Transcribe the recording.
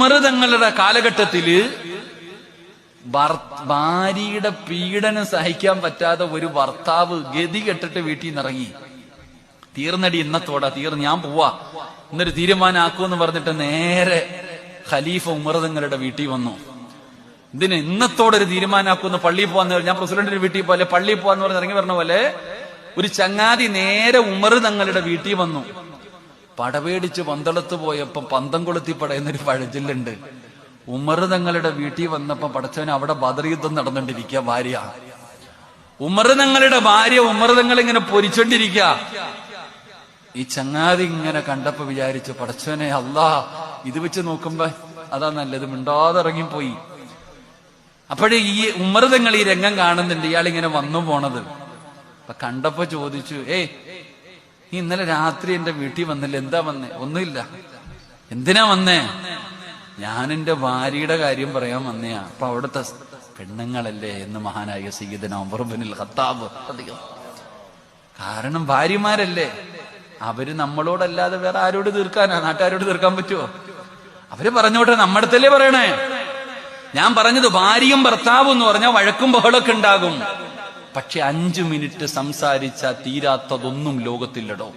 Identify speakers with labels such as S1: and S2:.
S1: മൃതങ്ങളുടെ കാലഘട്ടത്തിൽ ഭാര്യയുടെ പീഡനം സഹിക്കാൻ പറ്റാതെ ഒരു ഭർത്താവ് ഗതി കെട്ടിട്ട് വീട്ടിൽ നിന്ന് ഇറങ്ങി തീർന്നടി ഇന്നത്തോടാ തീർന്ന് ഞാൻ പോവാ. എന്നൊരു തീരുമാനമാക്കുമെന്ന് പറഞ്ഞിട്ട് നേരെ ഖലീഫ ഉമർതങ്ങളുടെ വീട്ടിൽ വന്നു. ഇതിന് ഇന്നത്തോടൊരു ഒരു തീരുമാനമാക്കുമെന്ന് പള്ളിയിൽ പോവാന്ന് ഞാൻ പ്രസിഡന്റിന്റെ വീട്ടിൽ പോലെ പള്ളിയിൽ പോവാന്ന് പറഞ്ഞ് ഇറങ്ങി പറഞ്ഞ പോലെ ഒരു ചങ്ങാതി നേരെ ഉമർ തങ്ങളുടെ വീട്ടിൽ വന്നു. പടപേടിച്ച് പന്തളത്ത് പോയപ്പം പന്തം കൊളുത്തി പടയുന്നൊരു പഴഞ്ചൊല്ലുണ്ട്. ഉമർ തങ്ങളുടെ വീട്ടിൽ വന്നപ്പോ പടച്ചവൻ അവിടെ ബദർ യുദ്ധം ഭാര്യ. ഉമർ തങ്ങളുടെ ഭാര്യ ഉമർ തങ്ങൾ ഇങ്ങനെ പൊരിച്ചോണ്ടിരിക്കുക. ഈ ചങ്ങാതി ഇങ്ങനെ കണ്ടപ്പോ വിചാരിച്ചു പടച്ചവനെ അല്ലാ ഇത് വെച്ച് നോക്കുമ്പോ അതാ നല്ലത് മിണ്ടാതെ ഇറങ്ങിപ്പോയി അപ്പോഴേ ഈ ഉമ്മർതങ്ങൾ ഈ രംഗം കാണുന്നുണ്ട് ഇയാൾ ഇങ്ങനെ വന്നു പോണത്. അപ്പൊ കണ്ടപ്പോ ചോദിച്ചു ഏയ് നീ ഇന്നലെ രാത്രി എന്റെ വീട്ടിൽ വന്നില്ല. എന്താ വന്നേ? ഒന്നുമില്ല. എന്തിനാ വന്നേ? ഞാൻ എന്റെ ഭാര്യയുടെ കാര്യം പറയാൻ വന്നയാ അപ്പൊ അവിടുത്തെ പെണ്ണുങ്ങളല്ലേ എന്ന് മഹാനായ സീതന ഉമർബിനിൽ ഹത്താബ് കാരണം ഭാര്യമാരല്ലേ. അവർ നമ്മളോടല്ലാതെ വേറെ ആരോട് തീർക്കാനാ? നാട്ടുകാരോട് തീർക്കാൻ പറ്റുമോ അവർ പറഞ്ഞോട്ടെ നമ്മടത്തല്ലേ പറയണേ. ഞാൻ പറഞ്ഞത് ഭാര്യയും ഭർത്താവും എന്ന് പറഞ്ഞാൽ വഴക്കും ബഹളൊക്കെ ഉണ്ടാകും. പക്ഷെ അഞ്ചു മിനിറ്റ് സംസാരിച്ച തീരാത്തതൊന്നും ലോകത്തില്ലടോ.